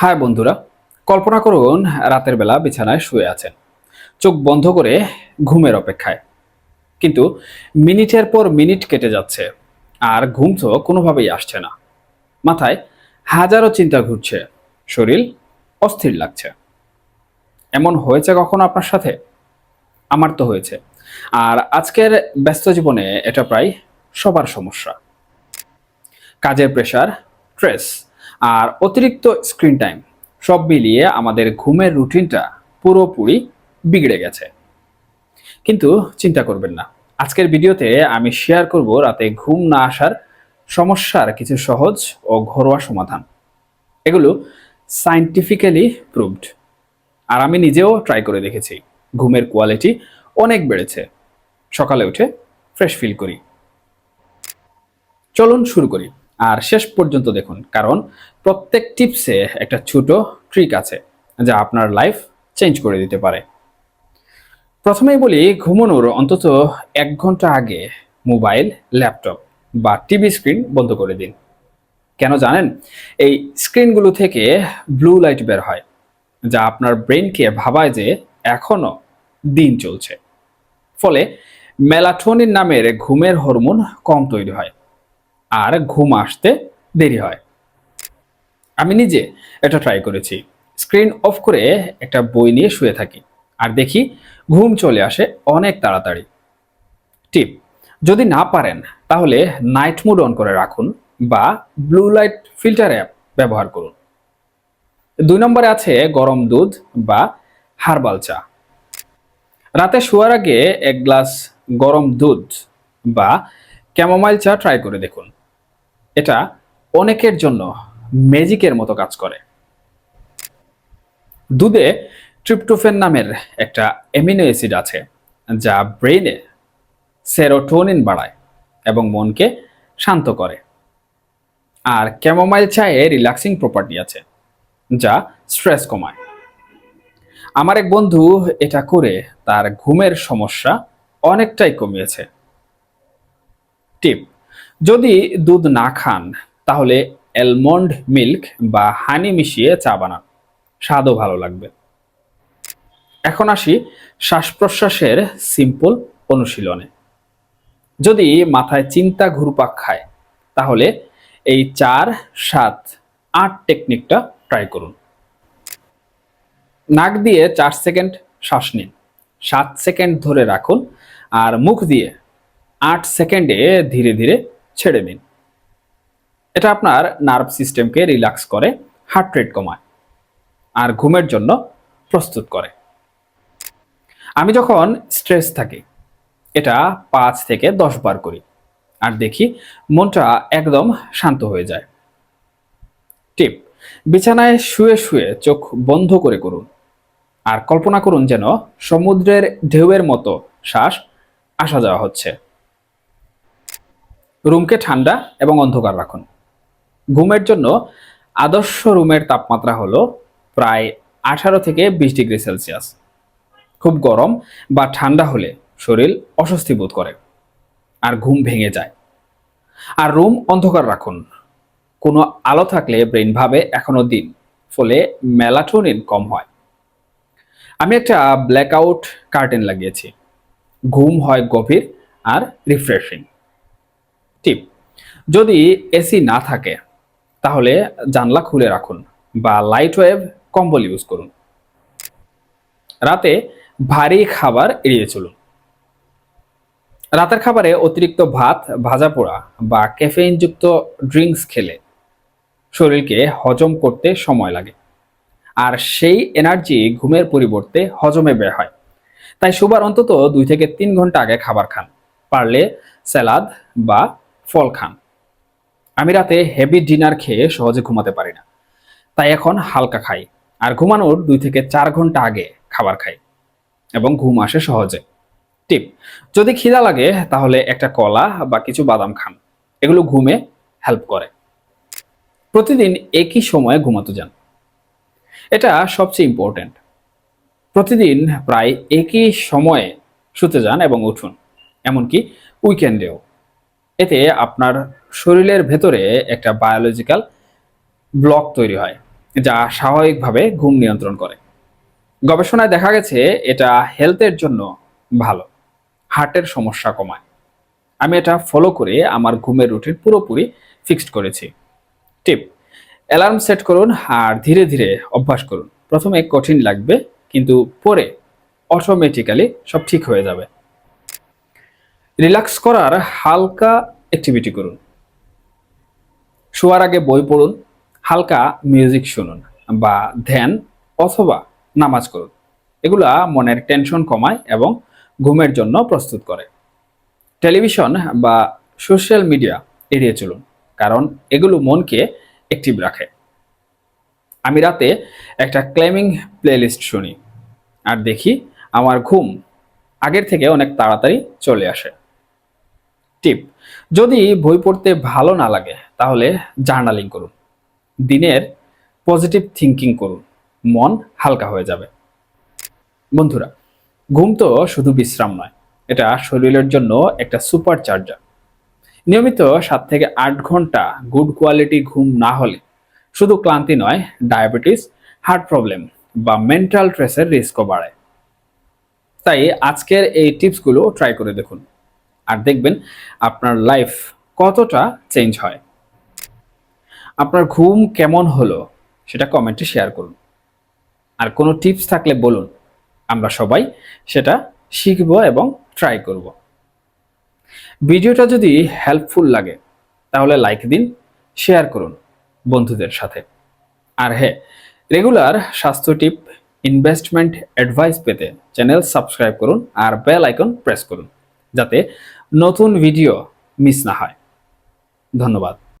High বন্ধুরা, কল্পনা করুন রাতের বেলা বিছানায় শুয়ে আছেন। চোখ বন্ধ করে ঘুমের অপেক্ষায়। কিন্তু মিনিটের পর মিনিট কেটে যাচ্ছে আর ঘুম তো কোনোভাবেই আসছে না। মাথায় হাজারো চিন্তা ঘুরছে, শরীর অস্থির লাগছে। এমন হয়েছে কখনো আপনার সাথে? আমার তো হয়েছে। আর আজকের ব্যস্ত জীবনে এটা প্রায় সবার সমস্যা। কাজের প্রেশার স্ট্রেস আর অতিরিক্ত স্ক্রিন টাইম সব মিলিয়ে আমাদের ঘুমের রুটিনটা পুরোপুরি বিগড়ে গেছে। কিন্তু চিন্তা করবেন না, আজকের ভিডিওতে আমি শেয়ার করব রাতে ঘুম না আসার সমস্যার কিছু সহজ ও ঘরোয়া সমাধান। এগুলো সাইন্টিফিক্যালি প্রুভড আর আমি নিজেও ট্রাই করে দেখেছি। ঘুমের কোয়ালিটি অনেক বেড়েছে। সকালে উঠে ফ্রেশ ফিল করি। চলুন শুরু করি। আর শেষ পর্যন্ত দেখুন, কারণ প্রত্যেক টিপসে একটা ছোট ট্রিক আছে যা আপনার লাইফ চেঞ্জ করে দিতে পারে। প্রথমেই বলি, ঘুমানোর অন্তত এক ঘণ্টা আগে মোবাইল ল্যাপটপ বা টিভি স্ক্রিন বন্ধ করে দিন। কেন জানেন? এই স্ক্রিনগুলো থেকে ব্লু লাইট বের হয়, যা আপনার ব্রেনকে ভাবায় যে এখনও দিন চলছে। ফলে মেলাটোনিন নামের ঘুমের হরমোন কম তৈরি হয়। আর ঘুম আসতে দেরি হয়। আমি নিজে এটা ট্রাই করেছি। স্ক্রিন অফ করে একটা বই নিয়ে শুয়ে থাকি আর দেখি ঘুম চলে আসে অনেক তাড়াতাড়ি। টিপ যদি না পারেন তাহলে নাইট মুড অন করে রাখুন বা ব্লু লাইট ফিল্টার অ্যাপ ব্যবহার করুন। দুই নম্বরে আছে গরম দুধ বা হার্বাল চা। রাতে শোয়ার আগে এক গ্লাস গরম দুধ বা ক্যামোমাইল চা ট্রাই করে দেখুন। এটা অনেকের জন্য ম্যাজিকের মতো কাজ করে। দুধে ট্রিপ্টোফেন নামের একটা অ্যামিনো অ্যাসিড আছে, যা ব্রেইনে সেরোটোনিন বাড়ায় এবং মনকে শান্ত করে। আর ক্যামোমাইল চায়ে রিল্যাক্সিং প্রপার্টি আছে, যা স্ট্রেস কমায়। আমার এক বন্ধু এটা করে, তার ঘুমের সমস্যা অনেকটাই কমিয়েছে। টিপ যদি দুধ না খান, তাহলে অ্যালমন্ড মিল্ক বা হানি মিশিয়ে চা বানান। স্বাদও ভালো লাগবে। এখন আসি শ্বাস প্রশ্বাসের সিম্পল অনুশীলনে। যদি মাথায় চিন্তা ঘুরপাক খায়, তাহলে এই চার, সাত, আট টেকনিকটা ট্রাই করুন। নাক দিয়ে চার সেকেন্ড শ্বাস নিন, সাত সেকেন্ড ধরে রাখুন আর মুখ দিয়ে আট সেকেন্ডে ধীরে ধীরে ছেড়ে দিন। এটা আপনার নার্ভ সিস্টেমকে রিল্যাক্স করে হার্ট রেট কমায় আর ঘুমের জন্য প্রস্তুত করে। আমি যখন স্ট্রেস থাকি, এটা পাঁচ থেকে দশ বার করি আর দেখি মনটা একদম শান্ত হয়ে যায়। টিপ বিছানায় শুয়ে শুয়ে চোখ বন্ধ করে করুন আর কল্পনা করুন যেন সমুদ্রের ঢেউয়ের মতো শ্বাস আসা যাওয়া হচ্ছে। রুমকে ঠান্ডা এবং অন্ধকার রাখুন। ঘুমের জন্য আদর্শ রুমের তাপমাত্রা হলো প্রায় আঠারো থেকে বিশ ডিগ্রি সেলসিয়াস। খুব গরম বা ঠান্ডা হলে শরীর অস্বস্তি বোধ করে আর ঘুম ভেঙে যায়। আর রুম অন্ধকার রাখুন। কোনো আলো থাকলে ব্রেন ভাবে এখনও দিন, ফলে মেলাটোনিন কম হয়। আমি একটা ব্ল্যাকআউট কার্টেন লাগিয়েছি। ঘুম হয় গভীর আর রিফ্রেশিং। টিপ। যদি এসি না থাকে, তাহলে জানলা খুলে রাখুন বা লাইট ওয়েভ কম্বল ইউজ করুন। রাতে ভারী খাবার এড়িয়ে চলুন। রাতের খাবারে অতিরিক্ত ভাত, ভাজা পোড়া বা ক্যাফেইনযুক্ত ড্রিঙ্কস খেলে শরীরকে হজম করতে সময় লাগে। আর সেই এনার্জি ঘুমের পরিবর্তে হজমে ব্যয় হয়। তাই সুবার অন্তত দুই থেকে তিন ঘণ্টা আগে খাবার খান। পারলে স্যালাদ বা ফল খান। আমি রাতে হেভি ডিনার খেয়ে সহজে ঘুমাতে পারি না। তাই এখন হালকা খাই আর ঘুমানোর দুই থেকে চার ঘণ্টা আগে খাবার খাই এবং ঘুম আসে সহজে। টিপ যদি খিদা লাগে তাহলে একটা কলা বা কিছু বাদাম খান। এগুলো ঘুমে হেল্প করে। প্রতিদিন একই সময়ে ঘুমাতে যান। এটা সবচেয়ে ইম্পর্ট্যান্ট প্রতিদিন প্রায় একই সময়ে শুতে যান এবং উঠুন। এমনকি উইকেন্ডেও এতে আপনার শরীরের ভেতরে একটা বায়োলজিক্যাল ব্লক তৈরি হয়, যা স্বাভাবিকভাবে ঘুম নিয়ন্ত্রণ করে। গবেষণায় দেখা গেছে এটা হেলথের জন্য ভালো হার্টের সমস্যা কমায়। আমি এটা ফলো করে আমার ঘুমের রুটিন পুরোপুরি ফিক্সড করেছি। টিপ অ্যালার্ম সেট করুন আর ধীরে ধীরে অভ্যাস করুন। প্রথমে কঠিন লাগবে, কিন্তু পরে অটোমেটিক্যালি সব ঠিক হয়ে যাবে। রিল্যাক্স করার হালকা অ্যাক্টিভিটি করুন। শোয়ার আগে বই পড়ুন, হালকা মিউজিক শুনুন বা ধ্যান অথবা নামাজ করুন। এগুলা মনের টেনশন কমায় এবং ঘুমের জন্য প্রস্তুত করে। টেলিভিশন বা সোশ্যাল মিডিয়া এড়িয়ে চলুন, কারণ এগুলো মনকে অ্যাক্টিভ রাখে। আমি রাতে একটা ক্লেমিং প্লেলিস্ট শুনি আর দেখি আমার ঘুম আগের থেকে অনেক তাড়াতাড়ি চলে আসে। টিপ, যদি বই পড়তে ভালো না লাগে, তাহলে জার্নালিং করুন। দিনের পজিটিভ থিঙ্কিং করুন, মন হালকা হয়ে যাবে। বন্ধুরা, ঘুম তো শুধু বিশ্রাম নয়, এটা শরীরের জন্য একটা সুপার চার্জার নিয়মিত সাত থেকে আট ঘণ্টা গুড কোয়ালিটি ঘুম না হলে শুধু ক্লান্তি নয় ডায়াবেটিস হার্ট প্রবলেম বা মেন্টাল স্ট্রেসের রিস্কও বাড়ায়। তাই আজকের এই টিপসগুলো ট্রাই করে দেখুন। আর দেখবেন আপনার লাইফ কতটা চেঞ্জ হয়। আপনার ঘুম কেমন হলো সেটা কমেন্টে শেয়ার করুন। আর কোনো টিপস থাকলে বলুন, আমরা সবাই সেটা শিখব এবং ট্রাই করব। ভিডিওটা যদি হেল্পফুল লাগে, তাহলে লাইক দিন শেয়ার করুন বন্ধুদের সাথে। আর হ্যাঁ রেগুলার স্বাস্থ্য টিপ ইনভেস্টমেন্ট অ্যাডভাইস পেতে চ্যানেল সাবস্ক্রাইব করুন আর বেল আইকন প্রেস করুন, যাতে নতুন ভিডিও মিস না হয়। ধন্যবাদ।